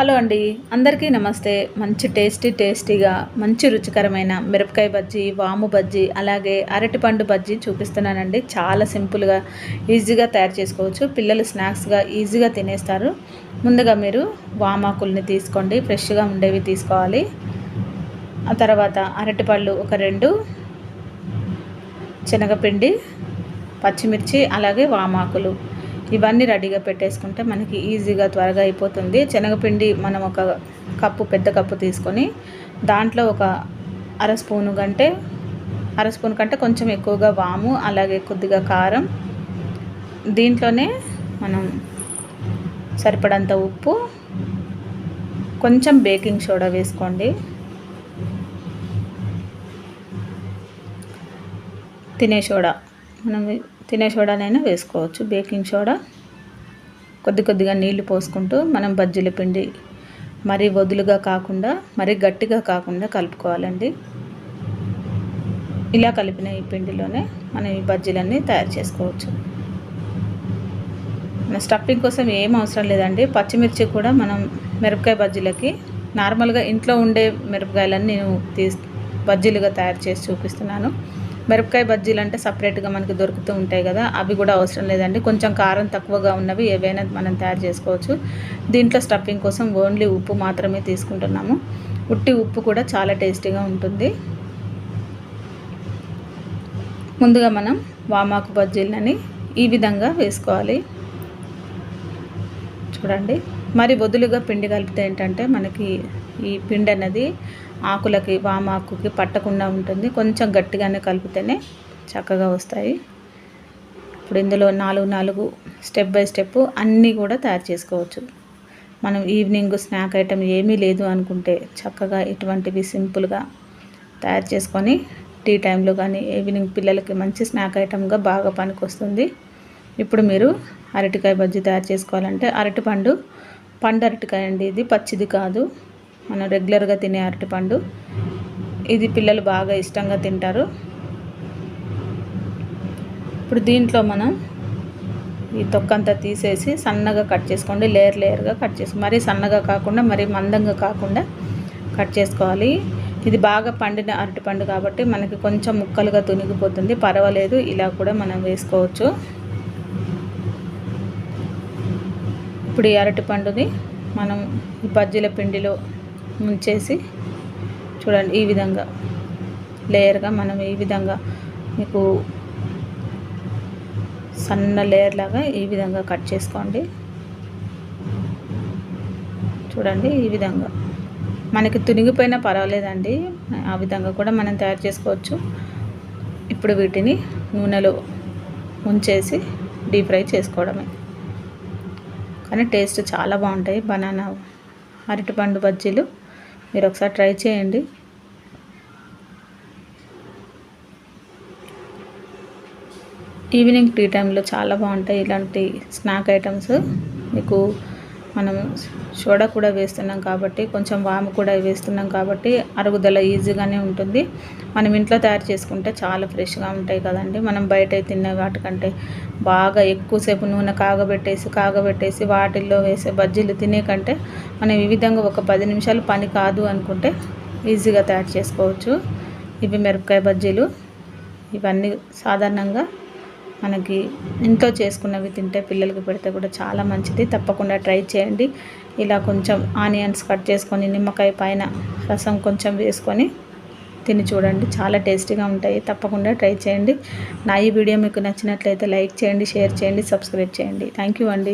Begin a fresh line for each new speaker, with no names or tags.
Hello అండి. అందరికీ నమస్తే. మంచి టేస్టీ టేస్టీగా మంచి రుచికరమైన మిరపకాయ బజ్జీ వాము బజ్జీ అలాగే అరటిపండు బజ్జీ చూపిస్తున్నానండి. చాలా సింపుల్గా ఈజీగా తయారు చేసుకోవచ్చు. పిల్లలు స్నాక్స్గా ఈజీగా తినేస్తారు. ముందుగా మీరు వామాకుల్ని తీసుకోండి. ఫ్రెష్గా ఉండేవి తీసుకోవాలి. ఆ తర్వాత అరటిపళ్ళు ఒక రెండు శనగపిండి పచ్చిమిర్చి అలాగే వామాకులు ఇవన్నీ రెడీగా పెట్టేసుకుంటే మనకి ఈజీగా త్వరగా అయిపోతుంది. శనగపిండి మనం ఒక కప్పు పెద్ద కప్పు తీసుకొని దాంట్లో ఒక అర స్పూను కంటే అర స్పూన్ కంటే కొంచెం ఎక్కువగా వాము అలాగే కొద్దిగా కారం దీంట్లోనే మనం సరిపడంత ఉప్పు కొంచెం బేకింగ్ సోడా వేసుకోండి. తినే సోడా. మనం తినే సోడానైనా వేసుకోవచ్చు. Baking soda. కొద్ది కొద్దిగా నీళ్ళు పోసుకుంటూ మనం బజ్జీల పిండి మరీ వదులుగా కాకుండా మరీ గట్టిగా కాకుండా కలుపుకోవాలండి. ఇలా కలిపిన ఈ పిండిలోనే మనం ఈ బజ్జీలన్నీ తయారు చేసుకోవచ్చు. మన స్టఫింగ్ కోసం ఏం అవసరం లేదండి. పచ్చిమిర్చి కూడా మనం మిరపకాయ బజ్జీలకి నార్మల్గా ఇంట్లో ఉండే మిరపకాయలన్నీ నేను తీసి బజ్జీలుగా తయారు చేసి చూపిస్తున్నాను. మిరపకాయ బజ్జీలు అంటే సపరేట్గా మనకి దొరుకుతూ ఉంటాయి కదా అవి కూడా అవసరం లేదండి. కొంచెం కారం తక్కువగా ఉన్నవి ఏవైనా మనం తయారు చేసుకోవచ్చు. దీంట్లో స్టఫింగ్ కోసం ఓన్లీ ఉప్పు మాత్రమే తీసుకుంటున్నాము. ఉట్టి ఉప్పు కూడా చాలా టేస్టీగా ఉంటుంది. ముందుగా మనం వామాకు బజ్జీలని ఈ విధంగా వేసుకోవాలి. చూడండి. మరి వదులుగా పిండి కలిపితే ఏంటంటే మనకి ఈ పిండి అనేది ఆకులకి వామాకుకి పట్టకుండా ఉంటుంది. కొంచెం గట్టిగానే కలిపితేనే చక్కగా వస్తాయి. ఇప్పుడు ఇందులో నాలుగు నాలుగు స్టెప్ బై స్టెప్ అన్నీ కూడా తయారు చేసుకోవచ్చు. మనం ఈవినింగ్ స్నాక్ ఐటెం ఏమీ లేదు అనుకుంటే చక్కగా ఇటువంటివి సింపుల్గా తయారు చేసుకొని టీ టైంలో కానీ ఈవినింగ్ పిల్లలకి మంచి స్నాక్ ఐటెంగా బాగా పనికొస్తుంది. ఇప్పుడు మీరు అరటికాయ బజ్జీ తయారు చేసుకోవాలంటే అరటిపండు పండు అరటికాయ అండి. ఇది పచ్చిది కాదు. మనం రెగ్యులర్గా తినే అరటిపండు. ఇది పిల్లలు బాగా ఇష్టంగా తింటారు. ఇప్పుడు దీంట్లో మనం ఈ తొక్కంతా తీసేసి సన్నగా కట్ చేసుకోండి. లేయర్ లేయర్గా కట్ చేసి మరీ సన్నగా కాకుండా మరీ మందంగా కాకుండా కట్ చేసుకోవాలి. ఇది బాగా పండిన అరటిపండు కాబట్టి మనకి కొంచెం ముక్కలుగా తునిగిపోతుంది. పర్వాలేదు ఇలా కూడా మనం వేసుకోవచ్చు. ఇప్పుడు ఈ అరటిపండుని మనం బజ్జీల పిండిలో ముంచేసి చూడండి ఈ విధంగా. లేయర్గా మనం ఈ విధంగా మీకు సన్న లేయర్ లాగా ఈ విధంగా కట్ చేసుకోండి. చూడండి ఈ విధంగా. మనకి తునిగిపోయినా పర్వాలేదండి. ఆ విధంగా కూడా మనం తయారు చేసుకోవచ్చు. ఇప్పుడు వీటిని నూనెలో ఉంచేసి డీప్ ఫ్రై చేసుకోవడమే. కానీ టేస్ట్ చాలా బాగుంటాయి. బనానా అరటిపండు బజ్జీలు మీరు ఒకసారి ట్రై చేయండి. ఈవినింగ్ టీ టైంలో చాలా బాగుంటాయి ఇలాంటి స్నాక్ ఐటమ్స్. మీకు మనం సోడా కూడా వేస్తున్నాం కాబట్టి కొంచెం వాము కూడా వేస్తున్నాం కాబట్టి అరుగుదల ఈజీగానే ఉంటుంది. మనం ఇంట్లో తయారు చేసుకుంటే చాలా ఫ్రెష్గా ఉంటాయి కదండి. మనం బయట తినే వాటికంటే బాగా ఎక్కువసేపు నూనె కాగబెట్టేసి కాగబెట్టేసి వాటిల్లో వేసే బజ్జీలు తినే కంటే మనం ఈ విధంగా ఒక పది నిమిషాలు పని కాదు అనుకుంటే ఈజీగా తయారు చేసుకోవచ్చు. ఇవి మిరపకాయ బజ్జీలు. ఇవన్నీ సాధారణంగా మనకి ఇంట్లో చేసుకున్నవి తింటే పిల్లలకి పెడితే కూడా చాలా మంచిది. తప్పకుండా ట్రై చేయండి. ఇలా కొంచెం ఆనియన్స్ కట్ చేసుకొని నిమ్మకాయ పైన రసం కొంచెం వేసుకొని తిని చూడండి. చాలా టేస్టీగా ఉంటాయి. తప్పకుండా ట్రై చేయండి. నా ఈ వీడియో మీకు నచ్చినట్లయితే లైక్ చేయండి షేర్ చేయండి సబ్స్క్రైబ్ చేయండి. థ్యాంక్ యూ అండి.